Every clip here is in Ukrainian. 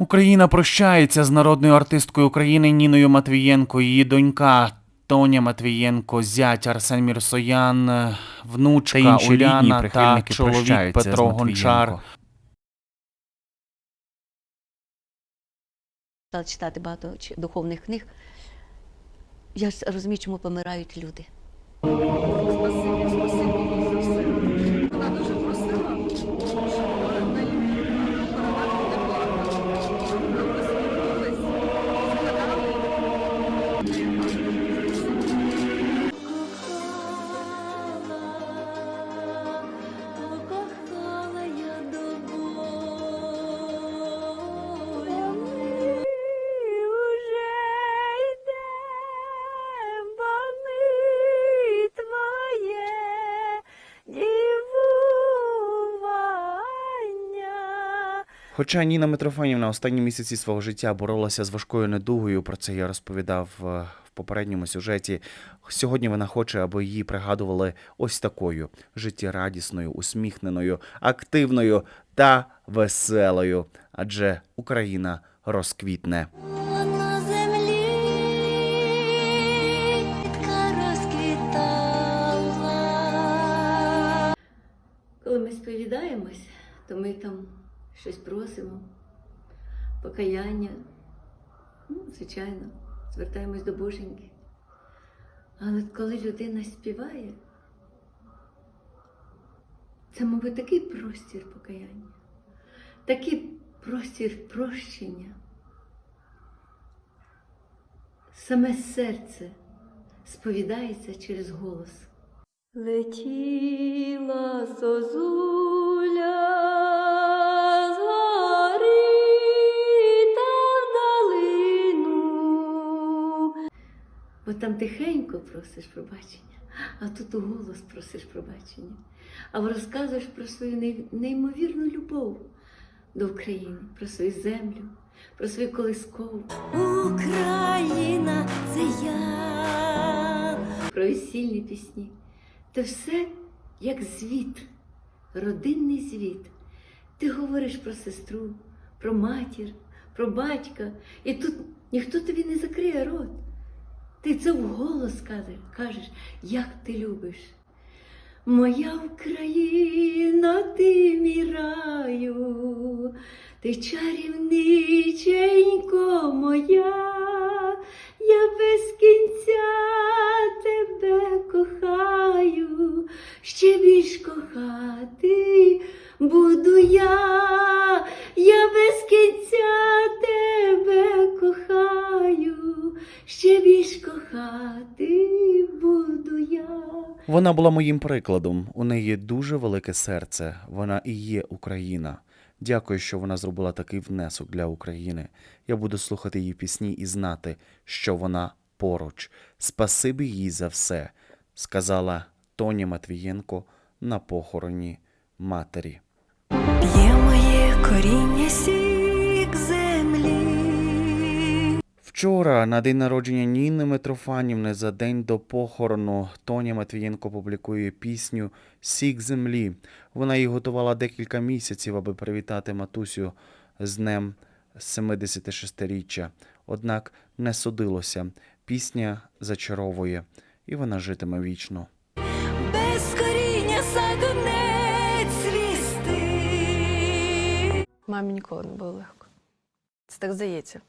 Україна прощається з народною артисткою України Ніною Матвієнко. Її донька Тоня Матвієнко, зять Арсен Мірсоян, внучка Та інші рідні Уляна та чоловік Петро Гончар. Стала читати багато духовних книг. Я розумію, чому помирають люди. Хоча Ніна Митрофанівна останні місяці свого життя боролася з важкою недугою, про це я розповідав е, в попередньому сюжеті. Сьогодні вона хоче, аби її пригадували ось такою життєрадісною, усміхненою, активною та веселою. Адже Україна розквітне. На землі квітка розквітала. Коли ми сповідаємось, то ми там щось просимо, покаяння, ну, звичайно, звертаємось до Боженьки. Але коли людина співає, це, мабуть, такий простір покаяння, такий простір прощення. Саме серце сповідається через голос. Летіла зозуля Бо там тихенько просиш пробачення, а тут у голос просиш пробачення. А розказуєш про свою неймовірну любов до України, про свою землю, про свою колискову, Україна це я. про весільні пісні. Це все як звіт, родинний звіт. Ти говориш про сестру, про матір, про батька, і тут ніхто тобі не закриє рот. Ти це вголос кажеш, кажеш, як ти любиш. Моя Україна, ти мій раю, ти чарівниченько моя, я без кінця тебе кохаю, ще більш кохати буду я, я без кінця тебе Вона була моїм прикладом. У неї дуже велике серце. Вона і є Україна. Дякую, що вона зробила такий внесок для України. Я буду слухати її пісні і знати, що вона поруч. Спасибі їй за все, сказала Тоня Матвієнко на похороні матері. Є моє коріння сік землі. Вчора, на день народження Ніни Митрофанівни, за день до похорону, Тоня Матвієнко публікує пісню Сік землі. Вона її готувала декілька місяців, аби привітати матусю з днем 76-річчя. Однак не судилося. Пісня зачаровує, і вона житиме вічно. Без коріння саду не цвісти. Мамі ніколи не було легко. Це так здається.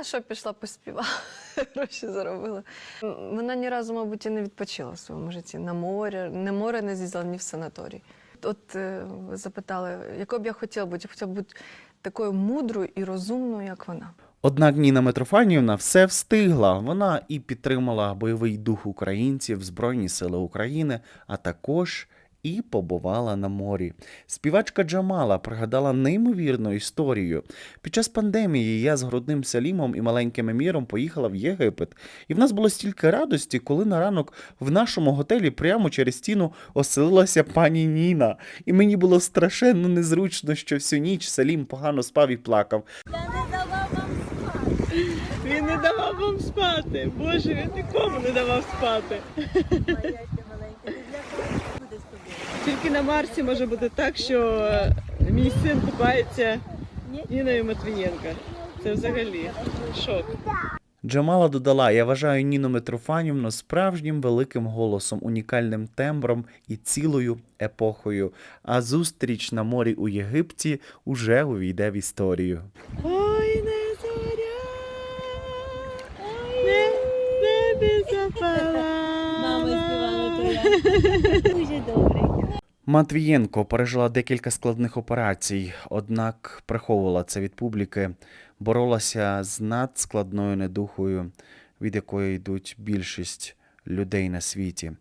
Та що пішла, поспівала, гроші заробила. Вона ні разу, мабуть, і не відпочила в своєму житті. На море, не море не з'їздила, ні в санаторій. От е, запитали, якою б я хотіла бути? Я хотіла бути такою мудрою і розумною, як вона. Однак Ніна Митрофанівна все встигла. Вона і підтримала бойовий дух українців, Збройні Сили України, а також і побувала на морі. Співачка Джамала пригадала неймовірну історію. Під час пандемії я з грудним Салімом і маленьким Еміром поїхала в Єгипет. І в нас було стільки радості, коли на ранок в нашому готелі прямо через стіну оселилася пані Ніна. І мені було страшенно незручно, що всю ніч Салім погано спав і плакав. Він не давав вам спати. Боже, він нікому не давав спати. Тільки на Марсі може бути так, що е, мій син купається Ніною Матвієнка. Це взагалі шок. Джамала додала: Я вважаю Ніну Митрофанівну справжнім великим голосом, унікальним тембром і цілою епохою. А зустріч на морі у Єгипті уже увійде в історію. Ой, не зоря, не, небі запала. Мама співала то я. Дуже добре. Матвієнко пережила декілька складних операцій, однак приховувала це від публіки, боролася з надскладною недухою, від якої йдуть більшість людей на світі.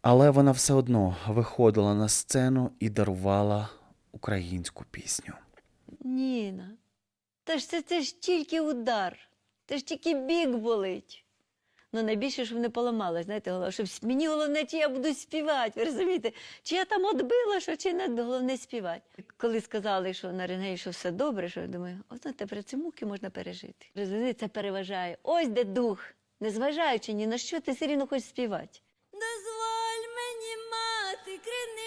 Але вона все одно виходила на сцену і дарувала українську пісню. Ніна, та ж це, це ж тільки удар, це ж тільки бік болить. Ну, найбільше, щоб не поламалась, знаєте, головне, щоб мені головне, чи я буду співати, ви розумієте? Чи я там отбила, що чи не головне співати. Коли сказали, що на рентгені, що все добре, що я думаю, от тепер ці муки можна пережити. Розумієте, це переважає. Ось де дух, незважаючи ні на що, ти все рівно хочеш співати. Дозволь мені мати криницю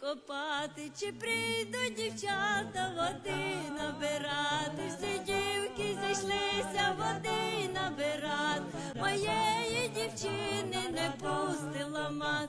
копати, чи прийдуть дівчата води набирати, всі дівки зійшлися води набирати, моєї дівчини не пустила мат.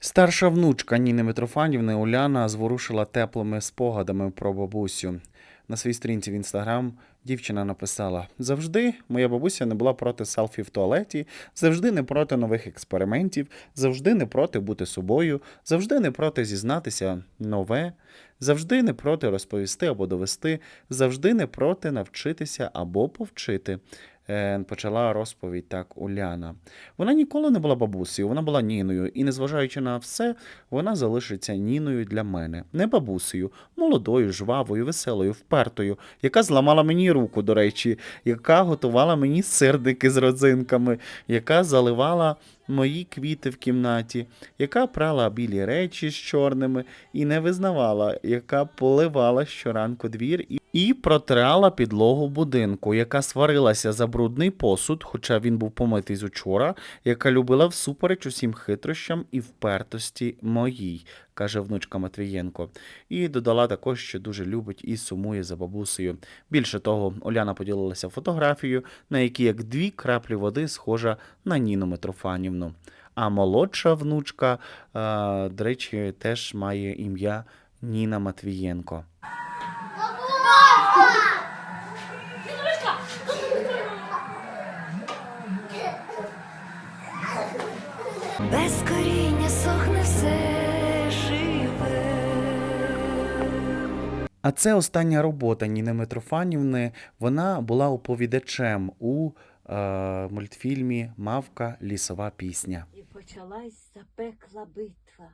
Старша внучка Ніни Митрофанівни Уляна зворушила теплими спогадами про бабусю. На своїй сторінці в інстаграм дівчина написала: завжди моя бабуся не була проти селфі в туалеті, завжди не проти нових експериментів, завжди не проти бути собою, завжди не проти зізнатися нове, завжди не проти розповісти або довести, завжди не проти навчитися або повчити. Е, Почала розповідь так Уляна. Вона ніколи не була бабусею, вона була Ніною, і незважаючи на все, вона залишиться Ніною для мене, не бабусею, молодою, жвавою, веселою, впертою, яка зламала мені руку, до речі, яка готувала мені сирники з родзинками, яка заливала мої квіти в кімнаті, яка прала білі речі з чорними і не визнавала, яка поливала щоранку двір і, і протирала підлогу будинку, яка сварилася за брудний посуд, хоча він був помитий з учора, яка любила всупереч усім хитрощам і впертості моїй, каже внучка Матвієнко. І додала також, що дуже любить і сумує за бабусею. Більше того, Оляна поділилася фотографією, на якій як дві краплі води схожа на Ніну Митрофанівну. А молодша внучка, е, до речі, теж має ім'я Ніна Матвієнко. Без А це остання робота Ніни Митрофанівни. Вона була оповідачем у е, мультфільмі Мавка лісова пісня. І почалась запекла битва,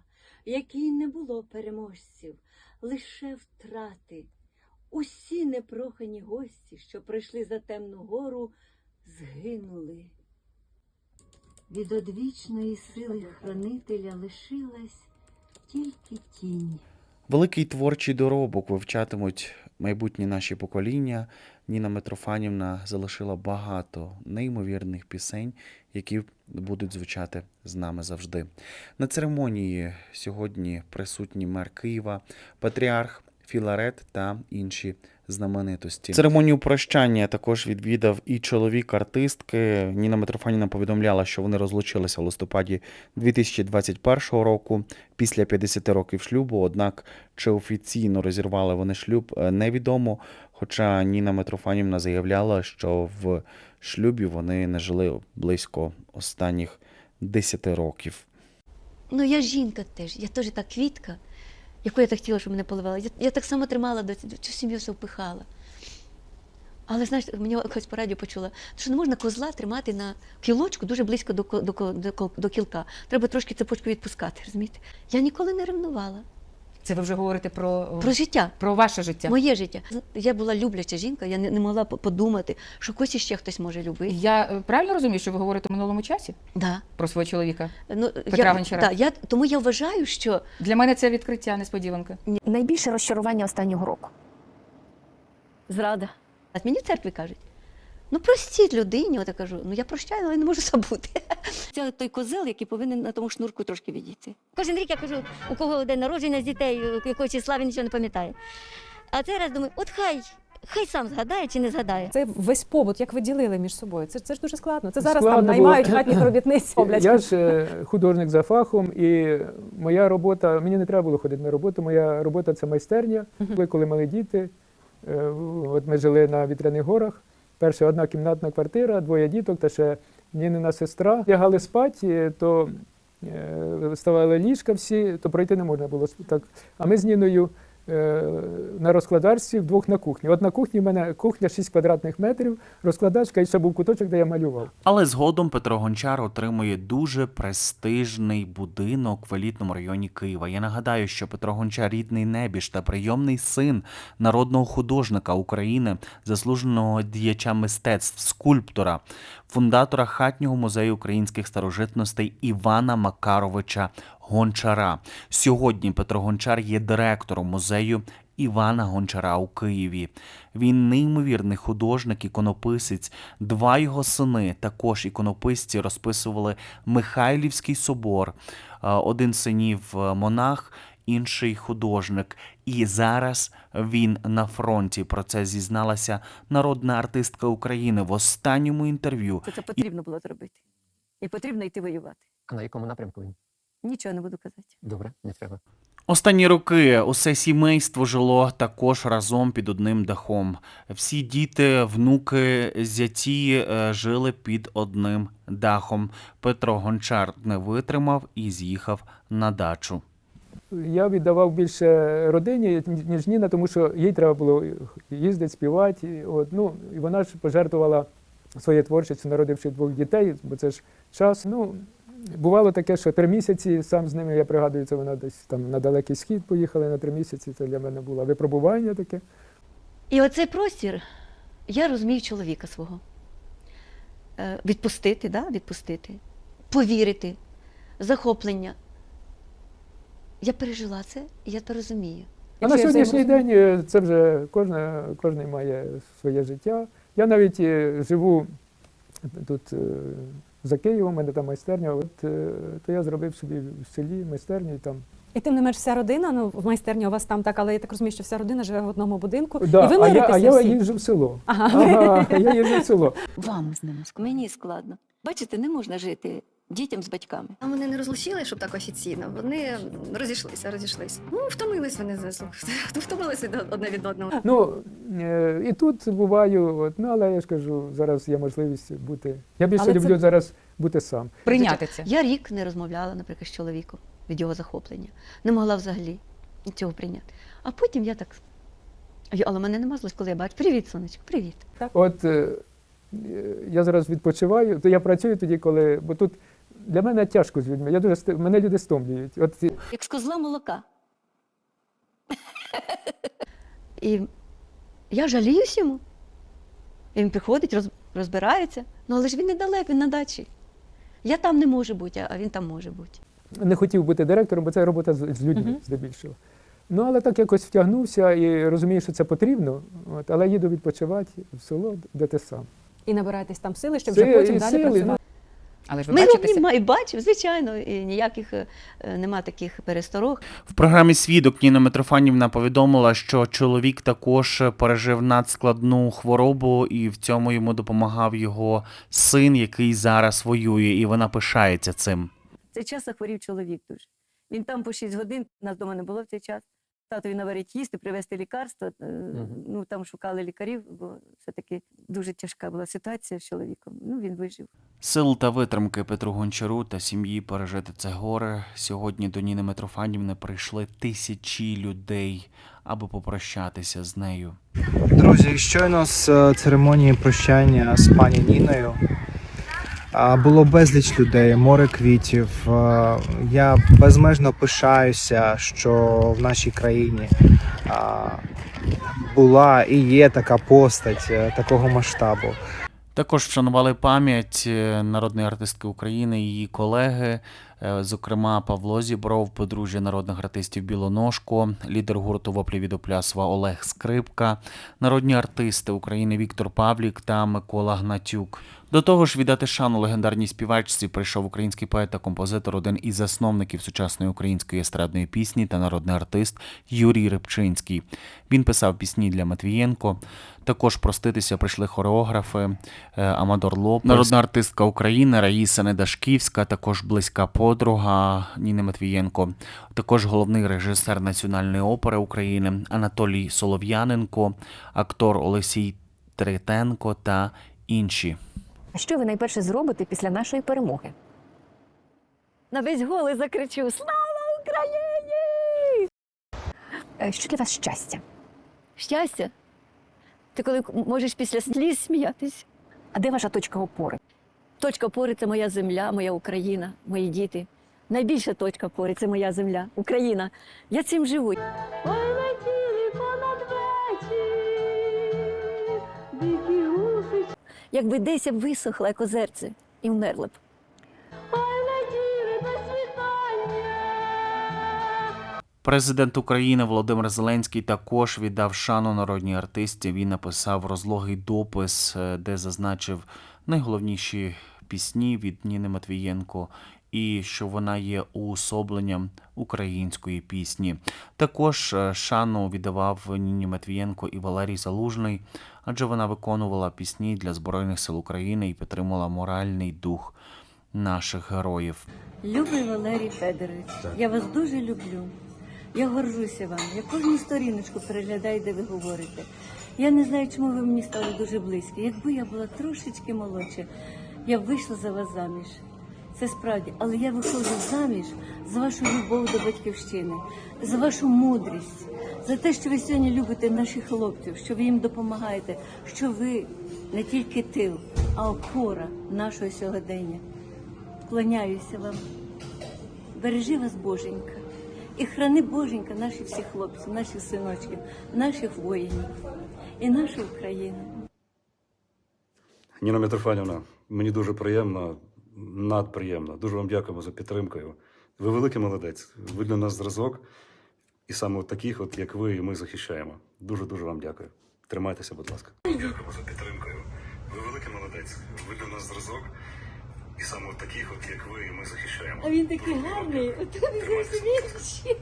в якій не було переможців, лише втрати. Усі непрохані гості, що прийшли за темну гору, згинули. Від одвічної сили хранителя лишилась тільки тінь. Великий творчий доробок вивчатимуть майбутні наші покоління. Ніна Митрофанівна залишила багато неймовірних пісень, які будуть звучати з нами завжди. На церемонії сьогодні присутні мер Києва, патріарх Філарет та інші знаменитості. Церемонію прощання також відвідав і чоловік артистки. Ніна Митрофанівна повідомляла, що вони розлучилися в листопаді 2021 року після 50 років шлюбу. Однак чи офіційно розірвали вони шлюб, е, невідомо. Хоча Ніна Митрофанівна заявляла, що в шлюбі вони не жили близько останніх 10 років. Ну, я жінка теж, я теж та квітка, яку я так хотіла, щоб мене поливали. Я, я так само тримала до цю сім'ю все впихала. Але знаєш, мені якось по радіо почула, що не можна козла тримати на кілочку дуже близько до, до, до, до кілка. Треба трошки цепочку відпускати, розумієте? Я ніколи не ревнувала. Це ви вже говорите про, Про життя. про ваше життя. Моє життя. Я була любляча жінка, я не, не могла подумати, що когось ще хтось може любити. Я е, правильно розумію, що ви говорите у минулому часі Да. про свого чоловіка? Ну, Петра я, Гончара. Да, я, тому я вважаю, що Для мене це відкриття, несподіванка. Найбільше розчарування останнього року. зрада. А мені в церкві кажуть, ну простіть людині, от я кажу, ну я прощаю, але не можу забути. Це той козел, який повинен на тому шнурку трошки відійти. Кожен рік я кажу, у кого день народження з дітей, якого числа він нічого не пам'ятає. А цей раз думаю, от хай Хай сам згадає чи не згадає. Це весь побут, як ви ділили між собою. Це, це ж дуже складно. Це зараз Складно там було. наймають хатніх робітниць. Я ж е, художник за фахом, і моя робота, мені не треба було ходити на роботу. Моя робота це майстерня. Коли, коли мали діти, е, от ми жили на Вітряних горах. Перша одна кімнатна квартира, двоє діток та ще Нінина сестра. Лягали спати, то е, ставали ліжка всі, то пройти не можна було. Так. А ми з Ніною на розкладачці вдвох на кухні. От на кухні в мене кухня 6 квадратних метрів, розкладачка і ще був куточок, де я малював. Але згодом Петро Гончар отримує дуже престижний будинок в елітному районі Києва. Я нагадаю, що Петро Гончар рідний небіж та прийомний син народного художника України, заслуженого діяча мистецтв, скульптора, фундатора хатнього музею українських старожитностей Івана Макаровича Гончара. Сьогодні Петро Гончар є директором музею Івана Гончара у Києві. Він неймовірний художник, іконописець. Два його сини, також іконописці, розписували Михайлівський собор. Е, Один синів е, монах, інший художник. І зараз він на фронті. Про це зізналася народна артистка України в останньому інтерв'ю. Це, це потрібно було зробити. І потрібно йти воювати. А на якому напрямку він? Нічого не буду казати. Добре, не треба. Останні роки усе сімейство жило також разом під одним дахом. Всі діти, внуки, зяті е, жили під одним дахом. Петро Гончар не витримав і з'їхав на дачу. Я віддавав більше родині, ніж Ніна, тому що їй треба було їздити, співати. От, ну, і вона ж пожертвувала своєю творчістю, народивши двох дітей, бо це ж час. Ну, бувало таке, що три місяці сам з ними, я пригадую, це вона десь там на далекий схід поїхали на три місяці. Це для мене було випробування таке. І оцей простір я розумію чоловіка свого. Е, Відпустити, да? відпустити, повірити, захоплення. Я пережила це, і я це розумію. А на сьогоднішній день е, це вже кожна, кожен має своє життя. Я навіть е, живу тут е, за Києвом, у мене там майстерня. От, то я зробив собі в селі майстерню і там. І тим не менш вся родина, ну в майстерні у вас там так, але я так розумію, що вся родина живе в одному будинку. Да, і ви а я, миритеся а я всі. їжджу в село. Ага. Ага, я їжджу в село. Вам з ними мені складно. Бачите, не можна жити дітям з батьками. А вони не розлучили, щоб так офіційно. Вони розійшлися, розійшлися. Ну, втомились вони слухайте. Втомилися одне від одного. Ну е, і тут буваю, от, ну але я ж кажу, зараз є можливість бути. Я більше Але це- люблю зараз бути сам. Прийняти це. Я рік не розмовляла, наприклад, з чоловіком від його захоплення. Не могла взагалі цього прийняти. А потім я так. Але мене нема злості, коли я бачу. Привіт, сонечко, привіт. От е, е, я зараз відпочиваю, то я працюю тоді, коли. Бо тут для мене тяжко з людьми. Я дуже ст- мене люди стомлюють. От Як з козла молока. І я жаліюсь йому. І він приходить, роз, розбирається. Ну, але ж він недалеко, він на дачі. Я там не можу бути, а він там може бути. не хотів бути директором, бо це робота з, з людьми Мгм. здебільшого. Ну, але так якось втягнувся і розумію, що це потрібно. От, але їду відпочивати в село, де ти сам. І набираєтесь там сили, щоб Це вже потім і далі сили, працювати. Але ж ви Ми бачитеся. обнімаємо, і бачив, звичайно, і ніяких е, нема таких пересторог. В програмі Свідок Ніна Митрофанівна повідомила, що чоловік також пережив надскладну хворобу, і в цьому йому допомагав його син, який зараз воює, і вона пишається цим. В цей час захворів чоловік дуже. Він там по 6 годин, нас вдома не було в цей час. Татові наварить їсти, привезти лікарства. е, Ну там шукали лікарів, бо все-таки дуже тяжка була ситуація з чоловіком. Ну він вижив. Сил та витримки Петру Гончару та сім'ї пережити це горе. Сьогодні до Ніни Митрофанівни прийшли тисячі людей, аби попрощатися з нею. Друзі, щойно з е, церемонії прощання з пані Ніною було безліч людей, море квітів. Я безмежно пишаюся, що в нашій країні була і є така постать е, такого масштабу. Також вшанували пам'ять е, народної артистки України, її колеги Зокрема, Павло Зібров, подружжя народних артистів Білоножко, лідер гурту «Воплі від оплясва» Олег Скрипка, народні артисти України Віктор Павлік та Микола Гнатюк. До того ж, віддати шану легендарній співачці прийшов український поет та композитор, один із засновників сучасної української естрадної пісні та народний артист Юрій Рибчинський. Він писав пісні для Матвієнко. Також проститися прийшли хореографи е, Амадор Лопес, народна артистка України Раїса Недашківська, також близька подруга Ніни Матвієнко, також головний режисер Національної опери України Анатолій Солов'яненко, актор Олексій Третенко та інші. А що ви найперше зробите після нашої перемоги? На весь голий закричу Слава Україні! Е, Що для вас щастя? Щастя! Ти коли можеш після сліз сміятись? А де ваша точка опори? Точка опори це моя земля, моя Україна, мої діти. Найбільша точка опори це моя земля, Україна. Я цим живу. Ой, летіли понад вечір, дикі гуси, Якби десь я б висохла, як озерце, і вмерла б. Президент України Володимир Зеленський також віддав шану народній артисті. Він написав розлогий допис, е, де зазначив найголовніші пісні від Ніни Матвієнко. І що вона є уособленням української пісні. Також е, шану віддавав Ніні Матвієнко і Валерій Залужний, адже вона виконувала пісні для Збройних сил України і підтримувала моральний дух наших героїв. Любий Валерій Федорович, я вас дуже люблю. Я горжуся вам. Я кожну сторіночку переглядаю, де ви говорите. Я не знаю, чому ви мені стали дуже близькі. Якби я була трошечки молодша, я вийшла за вас заміж. Це справді, але я виходжу заміж за вашу любов до батьківщини, за вашу мудрість, за те, що ви сьогодні любите наших хлопців, що ви їм допомагаєте, що ви не тільки тил, а опора нашого сьогодення. Вклоняюся вам. Бережи вас, Боженька. І храни Боженька наших всіх хлопців, наших синочків, наших воїнів і нашу Україну. Ніна Митрофанівна, мені дуже приємно, надприємно. Дуже вам дякуємо за підтримкою. Ви великий молодець. Ви для нас зразок. І саме от таких, от як ви, і ми захищаємо. Дуже дуже вам дякую. Тримайтеся, будь ласка. Дякуємо за підтримкою. Ви великий молодець. Ви для нас зразок. І саме от таких, от як ви, і ми захищаємо. А він такий гарний, от він зовсім інший.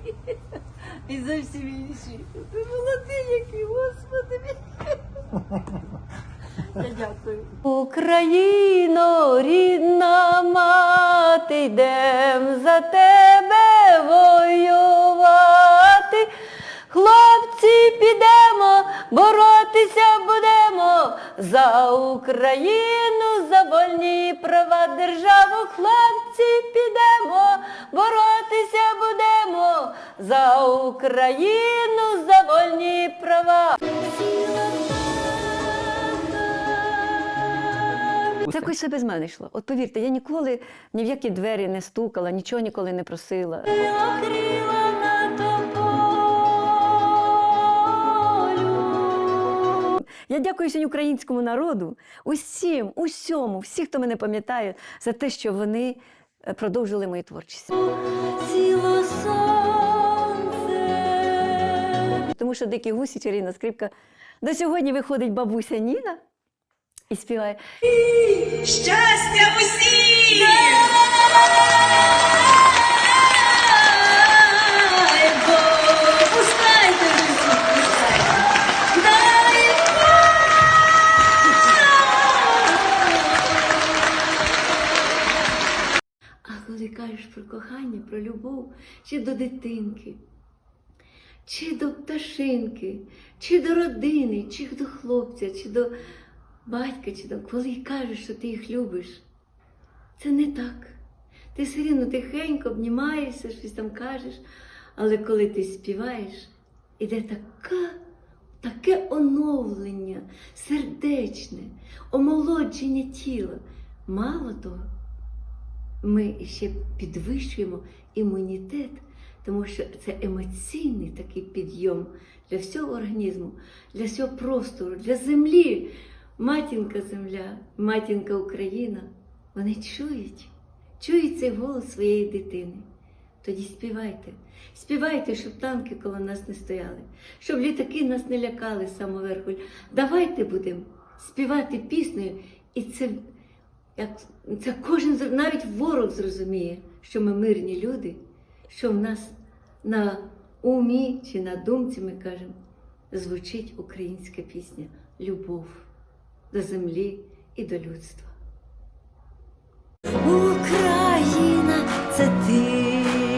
І зовсім інший. Ви молодий який, господи. Я дякую. Україно, рідна мати, йдем за тебе воювати. Хлопці, підемо, боротися будемо за Україну, за вольні права державу. Хлопці, підемо, боротися будемо за Україну, за вольні права. Це якось все без мене йшло. От повірте, я ніколи ні в які двері не стукала, нічого ніколи не просила. Я дякую сьогодні українському народу, усім, усьому, всіх, хто мене пам'ятає, за те, що вони е, продовжили мою творчість. Сіло сонце. Тому що дикі гусі, чарівна скрипка. До сьогодні виходить бабуся Ніна і співає. Щастя усім! А коли кажеш про кохання, про любов, чи до дитинки, чи до пташинки, чи до родини, чи до хлопця, чи до батька, чи до коли кажеш, що ти їх любиш, це не так. Ти все рівно тихенько обнімаєшся, щось там кажеш, але коли ти співаєш, іде така, таке оновлення, сердечне, омолодження тіла. Мало того, ми ще підвищуємо імунітет, тому що це емоційний такий підйом для всього організму, для всього простору, для землі. Матінка земля, матінка Україна, вони чують чують цей голос своєї дитини. Тоді співайте, співайте, щоб танки коло нас не стояли, щоб літаки нас не лякали з самого верху. Давайте будемо співати піснею, і це, як, це кожен, навіть ворог зрозуміє, що ми мирні люди, що в нас на умі чи на думці, ми кажемо, звучить українська пісня Любов до землі і до людства. Україна, це ти